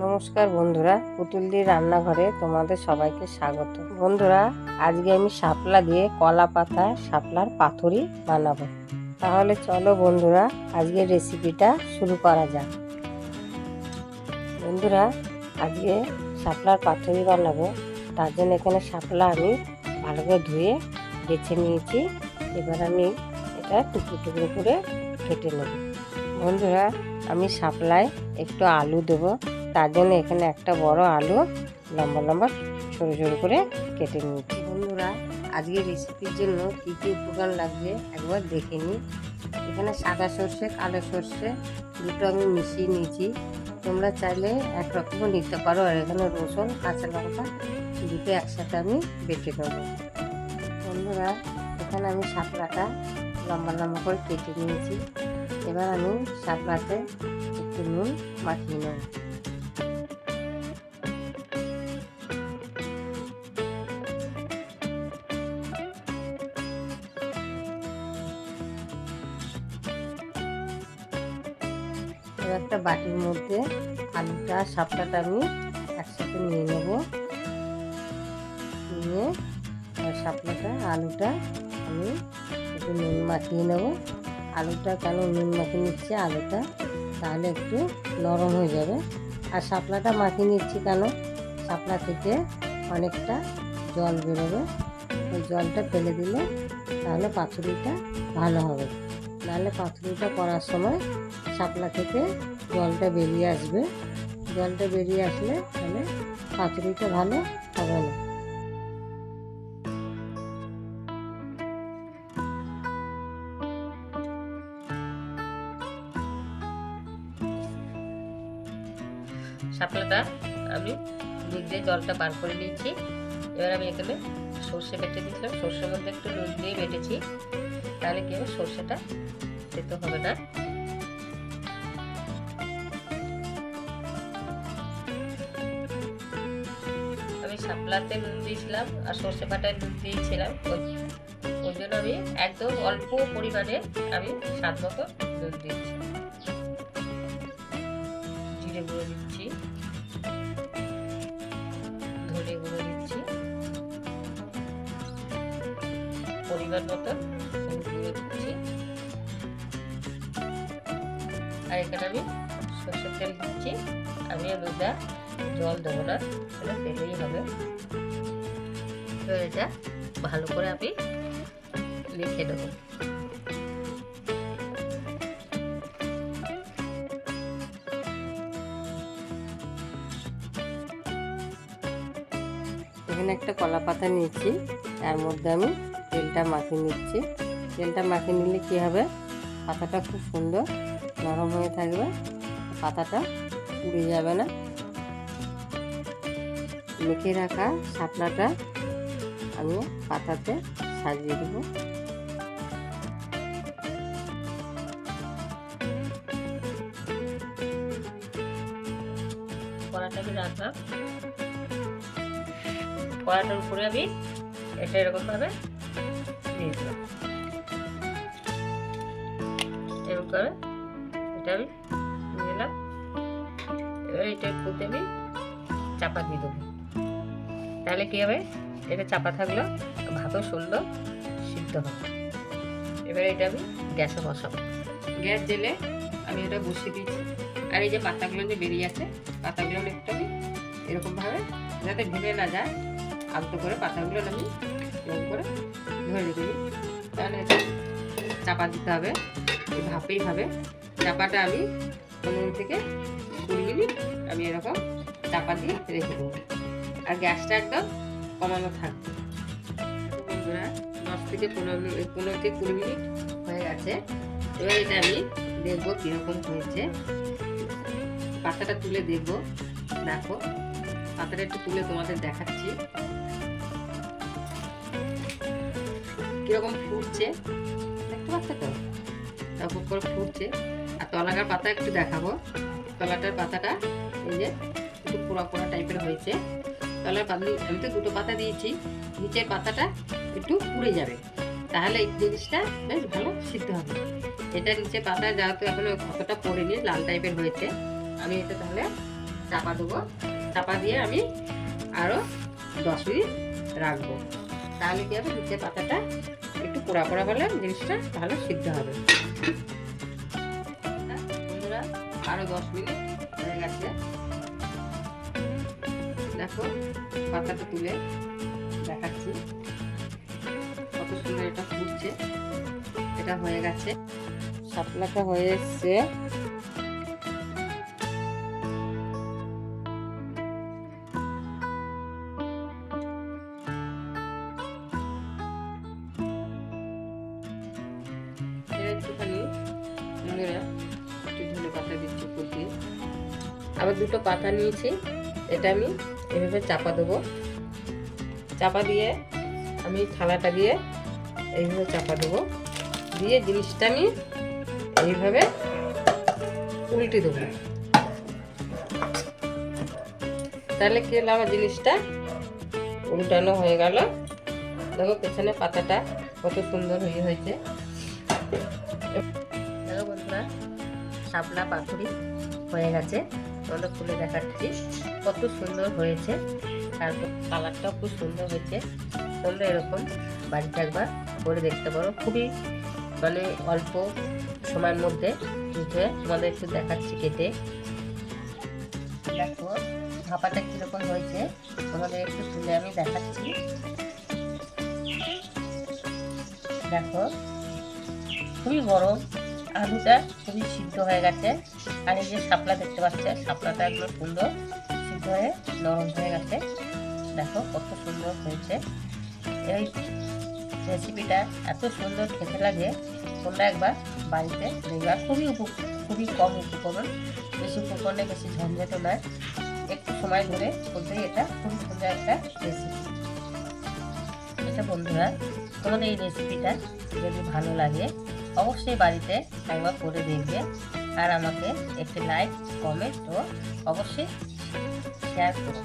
নমস্কার বন্ধুরা পুতুলদির রান্নাঘরে তোমাদের সবাইকে স্বাগত। বন্ধুরা, আজকে আমি শাপলা দিয়ে কলা পাতা, শাপলার পাথরি বানাবো। তাহলে চলো বন্ধুরা, আজকের রেসিপিটা শুরু করা যাক। বন্ধুরা, আজকে শাপলার পাথরি বানাবো। তার জন্য এখানে শাপলা আমি ভালো করে ধুয়ে বেছে নিয়েছি। এবার আমি এটা টুকরো টুকরো করে কেটে নেব। বন্ধুরা, আমি শাপলায় একটু আলু দেবো। তার জন্য এখানে একটা বড় আলু লম্বা লম্বা সরু সরু করে কেটে নিয়েছি। বন্ধুরা, আজকে রেসিপির জন্য কী কী উপকরণ লাগবে একবার দেখে নিই। এখানে সাদা সর্ষে, কালো সর্ষে দুটো আমি মিশিয়ে নিয়েছি। তোমরা চাইলে একরকমও নিতে পারো। আর এখানে রসুন, কাঁচা লঙ্কা দুটো একসাথে আমি বেটে দেবো বন্ধুরা, এখানে আমি শাপলাটা লম্বা লম্বা করে কেটে নিয়েছি। এবার আমি শাপলাতে একটু নুন মাখিয়ে নেব। একটা বাটির মধ্যে আলুটা শাপলাটা আমি একসাথে নিয়ে নেব। নিয়ে শাপলাটা আলুটা আমি একটু নুন মাখিয়ে নেব। আলুটা কেন নুন মাখিয়ে নিচ্ছি? আলুটা তাহলে একটু নরম হয়ে যাবে। আর শাপলাটা মাখিয়ে নিচ্ছি কেন? শাপলা থেকে অনেকটা জল বেরোবে। ওই জলটা ফেলে দিলে তাহলে পাথুরিটা ভালো হবে। নাহলে পাথুরিটা করার সময় শাপলা থেকে জলটা বেরিয়ে আসবে। জলটা বেরিয়ে আসলে তাহলে পাথুরিটা ভালো হবে শাপলাটা আমি দিক দিয়ে জলটা বার করে নিয়েছি। এবার আমি এখানে সর্ষে বেটে দিয়েছিলাম। সর্ষের মধ্যে একটু নুন দিয়ে বেটেছি। তাহলে কি হবে? সর্ষেটা দিতে হবে না। শাপলাতে নুন দিয়েছিলাম আর সর্ষে বাটায় নুন দিয়েছিলাম। ওই ওই জন্য আমি একদম অল্প পরিমাণে আমি স্বাদ মতো নুন দিয়েছি। জিরে গুঁড়ো দিচ্ছি। ধনে গুঁড়ো দিচ্ছি। পরিমাণ মতো গুঁড়ো দিচ্ছি। আর এখানে আমি সর্ষের তেল দিচ্ছি। আমি রোজা জল দেবো না, এটা তেলেই হবে। এবার এটা ভালো করে আমি লিখে দেবো এখানে একটা কলা পাতা নিয়েছি, তার মধ্যে আমি তেলটা মাখিয়ে নিচ্ছি। তেলটা মাখিয়ে নিলে কী হবে? পাতাটা খুব সুন্দর নরম হয়ে থাকবে, পাতাটা পুড়ে যাবে না। মেখে রাখা শাপলাটা আমি পাতাতে সাজিয়ে দেবো। কড়াটাকে রাখলাম। কড়াটার উপরে আমি এটা এরকমভাবে দিলাম। এরকম এটা আমি এটা খুঁতে আমি চাপা দিয়ে দেবো। তাহলে কী হবে? এটা চাপা থাকল ভাতও সুন্দর, সিদ্ধ হবে। এবার এটা আমি গ্যাসে বসাবো। গ্যাস জেলে আমি এটা বসিয়ে দিয়েছি। আর এই যে পাতাগুলো যে বেরিয়ে আছে, পাতাগুলো একটু আমি এরকমভাবে যাতে ভেঙে না যায়, আলতো করে পাতাগুলো আমি এরকম করে ধরে রেখে দিই। তাহলে চাপা দিতে হবে। ভাপেই হবে। চাপাটা আমি পনেরো থেকে কুড়ি মিনিট আমি এরকম চাপা দিয়ে রেখে দেবো। আর গ্যাসটা একদম কমানো থাকবে বন্ধুরা, দশ থেকে পনেরো মিনিট পনেরো থেকে কুড়ি মিনিট হয়ে গেছে। এবার এটা আমি দেখব কীরকম হয়েছে। পাতাটা তুলে দেখব। দেখো, পাতাটা একটু তুলে তোমাদের দেখাচ্ছি। কীরকম ফুটছে? দেখতে পাচ্ছ তো? তারপর ফুটছে। আর তলাকার পাতা একটু দেখাবো। তলাটার পাতাটা, এই যে একটু পোড়া পোড়া টাইপের হয়েছে। তলার পাতা আমি তো দুটো পাতা দিয়েছি, নিচের পাতাটা একটু পুড়ে যাবে। তাহলে এই জিনিসটা বেশ ভালো সিদ্ধ হবে। এটা নিচে পাতা, যেহেতু এখনও অতটা পড়েনি, লাল টাইপের হয়েছে, আমি এটা তাহলে চাপা দেবো। চাপা দিয়ে আমি আরও দশ মিনিট রাখব। তাহলে কি হবে? উচ্ছে পাতাটা একটু পোড়া পোড়া হলে জিনিসটা ভালো সিদ্ধ হবে। দশ মিনিট হয়ে গেছে। দেখো, পাতাটা তুলে দেখাচ্ছি কত সুন্দর এটা ফুটছে। এটা হয়ে গেছে। শাপলাটা হয়ে এসছে। একটুখানি আবার দুটো পাতা নিয়েছি। এটা আমি এভাবে চাপা দেবো। চাপা দিয়ে আমি থালাটা দিয়ে এইভাবে চাপা দেবো। দিয়ে জিনিসটা আমি এইভাবে উল্টে দেবো। তাহলে কি হলো? আমার জিনিসটা উল্টানো হয়ে গেল। দেখো পেছনে পাতাটা কত সুন্দর হয়ে হয়েছে। দেখো বন্ধুরা, শাপলা পাথুরি হয়ে গেছে। আমরা খুলে দেখাচ্ছি কত সুন্দর হয়েছে। তারপর কালারটাও খুব সুন্দর হয়েছে। তোমরা এরকম বাড়িতে একবার করে দেখতে পারো। খুবই মানে অল্প সময়ের মধ্যে বুঝে তোমাদের একটু দেখাচ্ছি কেটে। দেখো ভাপাটা কীরকম হয়েছে, তোমাদের একটু তুলে আমি দেখাচ্ছি। দেখো, খুবই গরম। আলুটা খুবই সিদ্ধ হয়ে গেছে। আর এই যে শাপলা দেখতে পাচ্ছে, শাপলাটা একদম সুন্দর সিদ্ধ হয়ে নরম হয়ে গেছে। দেখো কত সুন্দর হয়েছে। এই রেসিপিটা এত সুন্দর খেতে লাগে, তোমরা একবার বাড়িতে দেখবা। খুবই উপ- খুবই কম উপকরণ, বেশি উপকরণে বেশি ঝঞ্ঝাটও নয়। একটু সময় ধরে করতেই এটা খুবই সুন্দর একটা রেসিপি এটা বন্ধুরা, তোমাদের এই রেসিপিটা যদি ভালো লাগে অবশ্যই বাড়িতে একবার করে দেখবে আর আমাকে একটি লাইক কমেন্ট ও অবশ্যই শেয়ার করো।